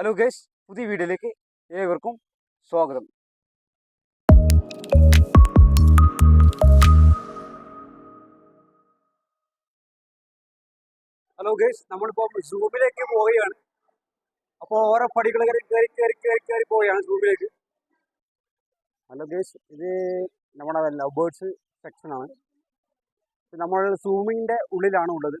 Hello guys പുതിയ വീഡിയോയിലേക്ക് ഏവർക്കും സ്വാഗതം. ഹലോ ഗൈസ് നമ്മളിപ്പോൾ സൂമിലേക്ക് പോവുകയാണ്. അപ്പോൾ ഓരോ പടികൾ കയറി കയറി കയറി കയറി കയറി പോവുകയാണ് സൂമിലേക്ക്. ഹലോ ഗൈസ് ഇത് നമ്മുടെ ലവ് ബേർഡ്സ് സെക്ഷനാണ് നമ്മൾ സൂമിന്റെ ഉള്ളിലാണ് ഉള്ളത്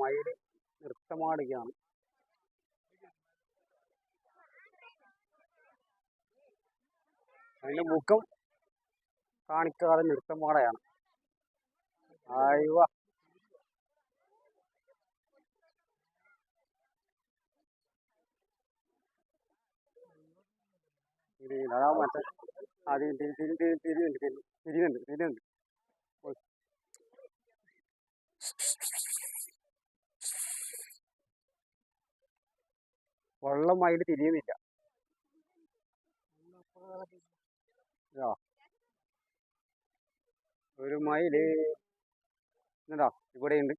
മയിൽ നൃത്തമാടുകയാണ്. അതിന്റെ മുഖം കാണിക്കാതെ നൃത്തമാടയാണ് ആയിവ. അതാ മറ്റേ ആദ്യം തിരി തിരി തിരി വെള്ളം അതിൽ തിരിയുന്നില്ല ഒരു മയിൽ എന്താ ഇവിടെ ഉണ്ട്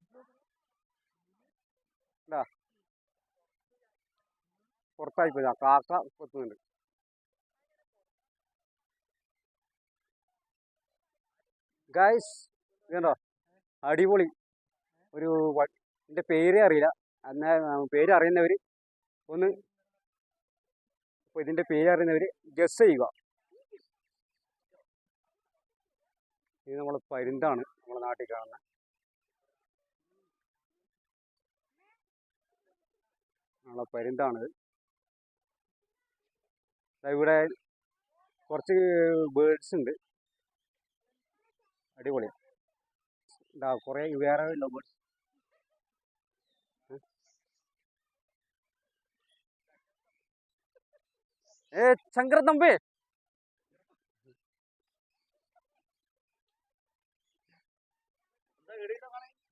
എന്താ പുറത്തായി പോയി കാക്ക കൊത്തുന്നുണ്ട്. ഗൈസ് ഇതുണ്ടോ അടിപൊളി. ഒരു എന്റെ പേര് പേരേ അറിയില്ല. എന്നാ പേര് അറിയുന്നവര് ഒന്ന്. ഇതിന്റെ പേര് അറിയുന്നവർ ഗസ് ചെയ്യുക. ഇത് നമ്മൾ പരുന്താണ് നമ്മുടെ നാട്ടിൽ കാണുന്ന. നമ്മളെ പരുന്താണിത്. ഇവിടെ കുറച്ച് ബേർഡ്സ് ഉണ്ട്. അടിപൊളി ഇതാ കുറേ വേറെ ലവ് ബേർഡ്സ് ഏ ശങ്കര തമ്പി.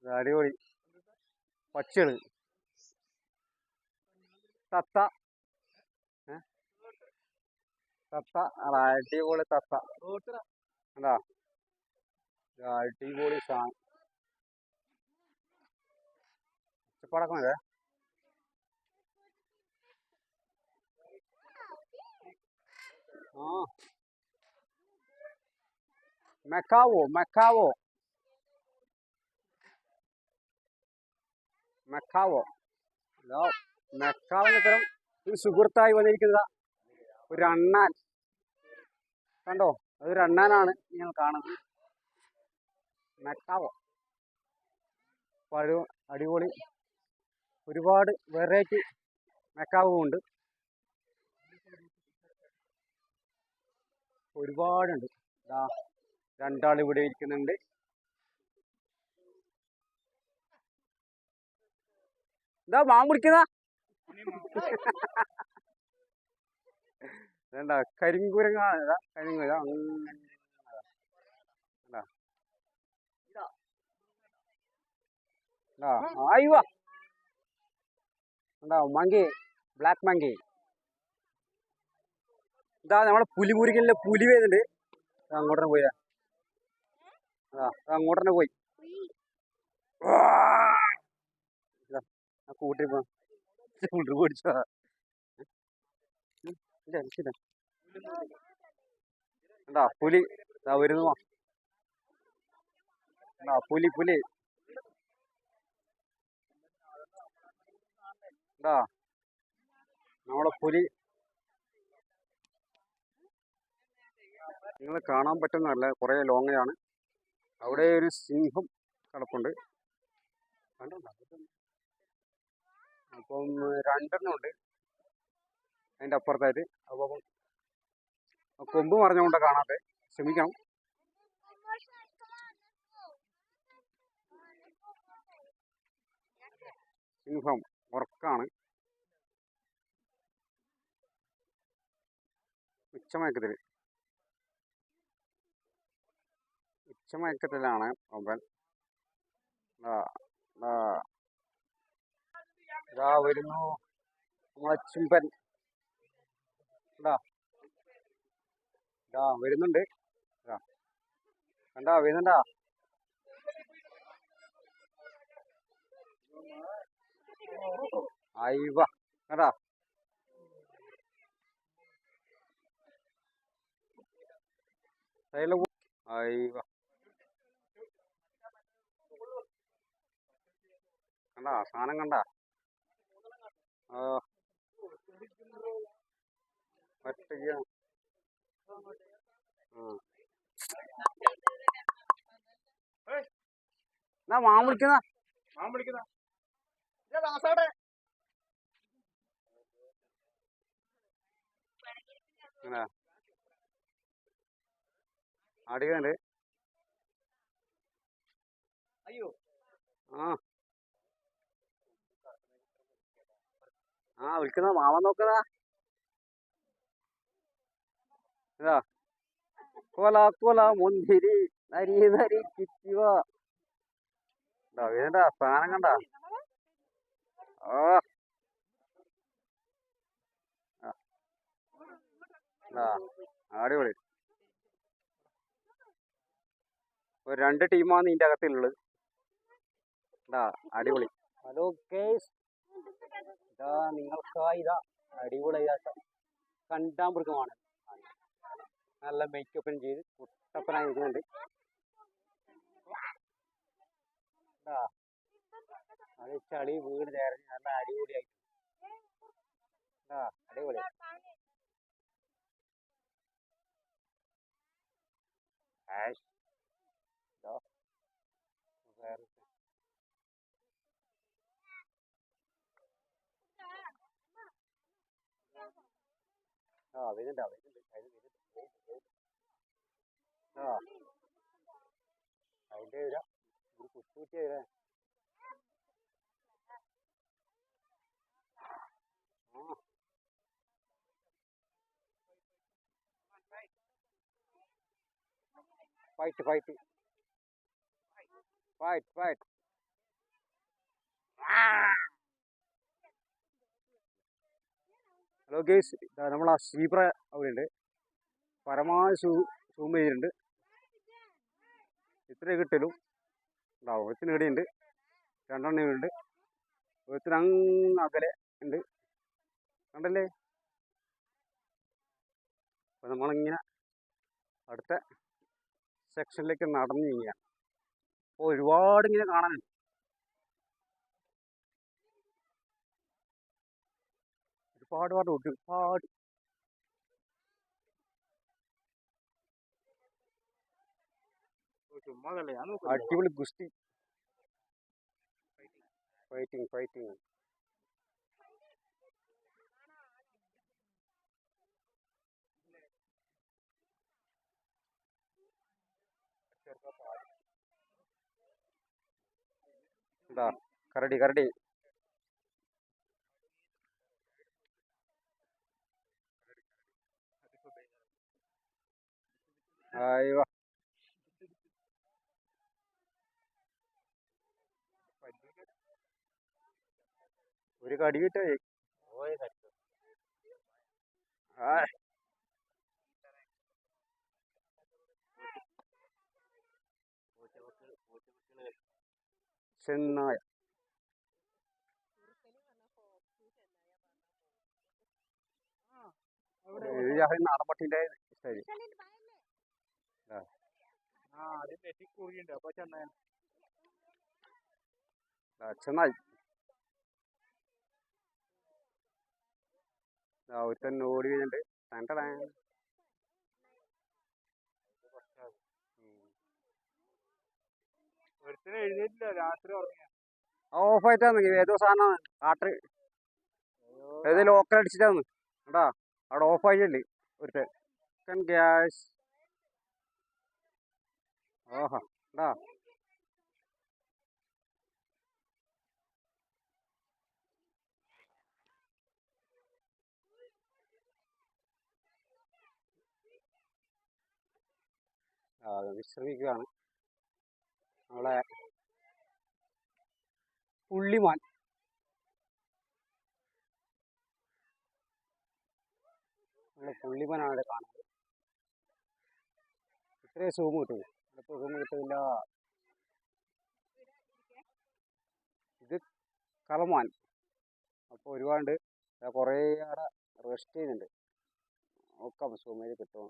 അടിപൊളി. പക്ഷികൾ തത്ത? തത്ത. അടിപൊളി തത്ത. എന്താ അടിപൊളി സാധനം ഒച്ചപ്പാടൊക്കെ മതി ആ മെക്കാവോ മെക്കാവോ മെക്കാവോ ഇതാ മെക്കാവിന് തരം ഒരു സുഹൃത്തായി വന്നിരിക്കുന്ന ഒരു അണ്ണാൻ. കണ്ടോ? അതൊരു അണ്ണാനാണ് നിങ്ങൾ കാണുന്നത്. മെക്കാവോ പഴു അടിപൊളി ഒരുപാട് വെറൈറ്റി മെക്കാവും ഉണ്ട്. ഒരുപാടുണ്ട്. ദാ രണ്ടാൾ ഇവിടെ ഇരിക്കുന്നുണ്ട്. എന്താ മാൻ പിടിക്കുന്ന വേണ്ട കരിങ്കുരങ്ങാണ് ഇതാ കരിങ്കുര അങ്ങനെ ഇതാ. ഇതാ, ആയിവ എന്താ മങ്കി ബ്ലാക്ക് മങ്കി. ഇതാ നമ്മളെ പുലിമുരുകനിലെ പുലി വരുന്നുണ്ട്. അങ്ങോട്ടന്നെ പോയി ആ ദാ അങ്ങോട്ട് തന്നെ പോയി. കൂട്ടി പോ കൂട്ടി ഓടിച്ചോ എന്താ പുലി. ഇതാ വരുന്നു. പുലി പുലി. എന്താ നമ്മളെ പുലി. നിങ്ങൾ കാണാൻ പറ്റുന്നതല്ല കുറേ ലോങ്ങയാണ് അവിടെ ഒരു സിംഹം കിടപ്പുണ്ട്. അപ്പം രണ്ടെണ്ണം ഉണ്ട് അതിന്റെ അപ്പുറത്തായിട്ട്. അപ്പം കൊമ്പ് മറിഞ്ഞുകൊണ്ട് കാണാതെ ക്ഷമിക്കണം സിംഹം ഉറക്കാണ്. ഉച്ചമയക്കത്തിൽ ഒച്ചമയക്കത്തിലാണ് അവൻ ഇതാ വരുന്നു നമ്മളെ ചിമ്പൻ. ഇതാ. വരുന്നുണ്ട്. ഇതാ. കണ്ടാ വരുന്നുണ്ടാ? അയ്യ കണ്ടാ? സൈഡിലെ അയ്യ കണ്ടാ? സാധനം കണ്ടാ? ആ ഒറ്റയ്ക്ക്. ആ. എന്നാ മാൻ വിളിക്കുന്ന? മാൻ വിളിക്കുന്ന. അടിയുണ്ട് അയ്യോ. ആ. ആ വിളിക്കുന്ന മാമൻ നോക്കടാ. ഇതാ. കൊല കൊല മുന്തിരി നരി നരി കിറ്റിവ ഇതാ വീണ്ട സാധനം കണ്ട? ഓ അടിപൊളി. ഒരു രണ്ട് ടീമാണ് ഇതിന്റെ അകത്തുള്ളത് അടിപൊളി. ഹലോ കേസ് ഇതാ നിങ്ങൾക്കായി ഇതാ അടിപൊളിയായിട്ട് കണ്ടാൻ മൃഗമാണ് നല്ല മേക്കപ്പും ചെയ്ത് കുട്ടപ്പനായി നിൽക്കുന്നുണ്ട് അത് ചളി വീട് നേരഞ്ഞ് നല്ല അടിപൊളിയായി. ഇതാ അടിപൊളി. ആഷ് ഇതാ വേറെ ആ വരുന്നുണ്ട് വരുന്നുണ്ട് അതിന് വരുന്നുണ്ട് ആ അതിന്റെ വരാം ഒരു കുത്തുകുത്തിയ വരാൻ ആ fight fight fight fight hello guys നമ്മൾ ആ സീബ്ര അവിടെയുണ്ട് പരമാവധി സൂ സൂം ചെയ്തിട്ടുണ്ട്. ഇത്രയും കിട്ടലും. ഉണ്ടാവും ഒരുത്തിന് ഇവിടെയുണ്ട് രണ്ടെണ്ണം ഇവിടെ ഉണ്ട് ഒരുത്തിന് അങ്ങ് അകലെ ഉണ്ട്. കണ്ടല്ലേ? അപ്പോൾ നമ്മളിങ്ങനെ അടുത്ത സെക്ഷനിലേക്ക് നടന്നു കഴിഞ്ഞാൽ അപ്പോൾ ഒരുപാട് ഇങ്ങനെ കാണാനുണ്ട്. forward one would do forward. అడ్డీవులు గుస్తి ఫైటింగ్ ఫైటింగ్ కరడి కరడి അയ്യോ ഒരു കടി കിട്ടേ ചെന്നായ. നാടൻ പട്ടിന്റെ ശരി ചെന്നായി. ഒരുത്തൻ ഓടി കഴിഞ്ഞിട്ട് രാത്രി ഉറങ്ങിയ. ഓഫായിട്ടാന്ന്. ഏതോ സാധനമാണ് കാട്ട് ഏതോ ലോക്കൽ അടിച്ചിട്ടാന്ന്. കേട്ടാ അവിടെ ഓഫായില്ലേ ഒരുത്തൻ. ഗ്യാസ് ഓഹോ ണ്ടാ ആ വിശ്രമിക്കുകയാണ്. നമ്മളെ പുള്ളിമാൻ. നമ്മളെ പുള്ളിമാനാണ് ഇവിടെ കാണുന്നത്. ഇത്രയും സൂം കിട്ടും ഇപ്പൊ സൂം കിട്ടില്ല ഇത് കളമാൻ. അപ്പോൾ ഒരുപാട് കുറേ അവിടെ റെസ്റ്റ് ചെയ്യുന്നുണ്ട്. നോക്കാം സുമേര് കിട്ടുമോ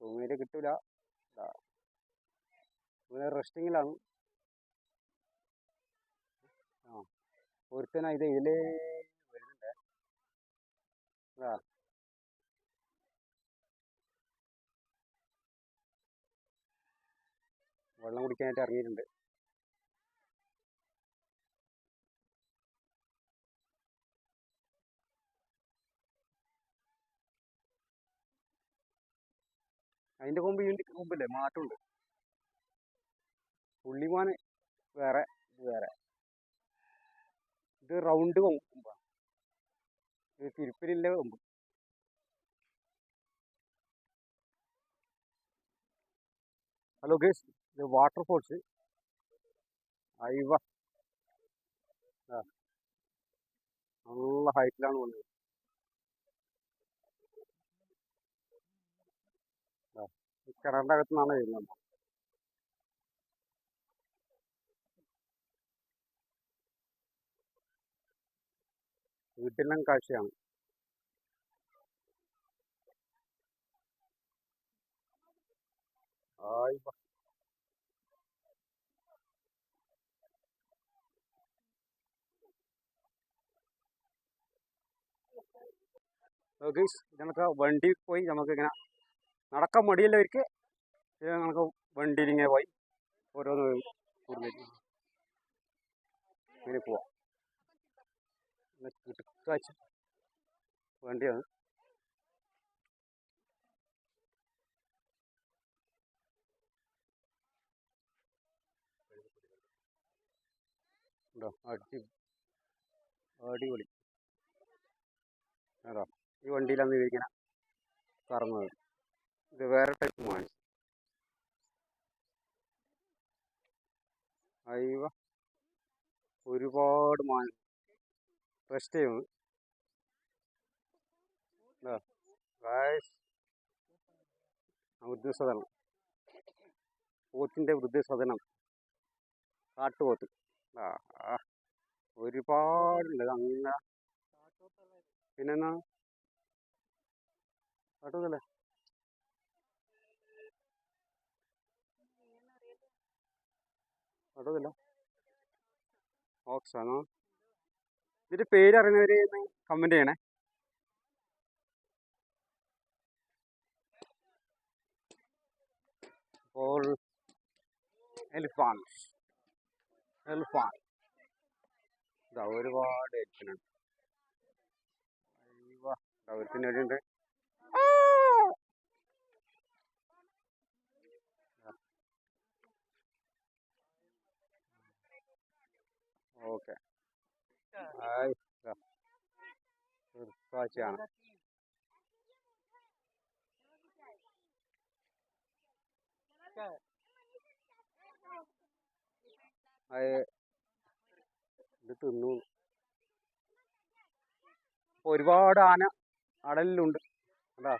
സുമേര് കിട്ടൂല. റെസ്റ്റിങ്ങിലാണ് ആ ഒരുത്തന ഇത് ഇതിൽ വരുന്നുണ്ട്. ആ വെള്ളം കുടിക്കാനായിട്ട് ഇറങ്ങിയിട്ടുണ്ട്. അതിന്റെ കൊമ്പ് ഇതിന്റെ കൊമ്പില്ലേ മാറ്റമുണ്ട്. പുള്ളിമാന് വേറെ വേറെ. ഇത് റൗണ്ട് കൊമ്പാണ് ഇത് തിരുപ്പലില്ല കൊമ്പ്. Hello guys. ഇത് വാട്ടർഫോൾസ് അയവ നല്ല ഹൈറ്റിലാണ് വന്നത്. കിണറിന്റെ അകത്തു നിന്നാണ് വരുന്നത്. വീട്ടിലും കാഴ്ചയാണ്. ആയിവ ഗൈസ് നമുക്ക് വണ്ടി പോയി നമുക്ക് ഇങ്ങനെ നടക്കാൻ മടിയുള്ളവർക്ക് നമുക്ക് വണ്ടിയിൽ ഇങ്ങനെ പോയി ഓരോന്ന് കൂടുതൽ ഇങ്ങനെ പോവാം. കിടക്കാച്ച വണ്ടിയാണ്. ഉണ്ടോ? അടി അടിപൊളി. വണ്ടിയിലാണ് ഇരിക്കണം കറങ്ങുന്നത് ഇത് വേറെ ടൈപ്പ് മാൻ അയ്യോ. ഒരുപാട് മാൻ. റെസ്റ്റ് ചെയ്യുന്നു വൃദ്ധസദനം. പോത്തിന്റെ വൃദ്ധസദനം. കാട്ടുപോത്ത്. ആ. ഒരുപാടുണ്ട്. അങ്ങനെ പിന്നെന്നാ? കാട്ടുപോത്തല്ലേ കാട്ടുന്നില്ല ഓക്സ് ഇതിന്റെ പേര് അറിയുന്നവര് കമന്റ് ചെയ്യണേ. അപ്പോൾ എലിഫാൻസ്. എലിഫാൻ ഇതാ ഒരുപാട് എലിഫിനുണ്ട് ഒരുത്തിന് ഉണ്ട് ഓക്കെ. കാഴ്ചയാണ്. ഇത് തിന്നു. ഒരുപാട് ആന അടലിലുണ്ട്. കണ്ടാ?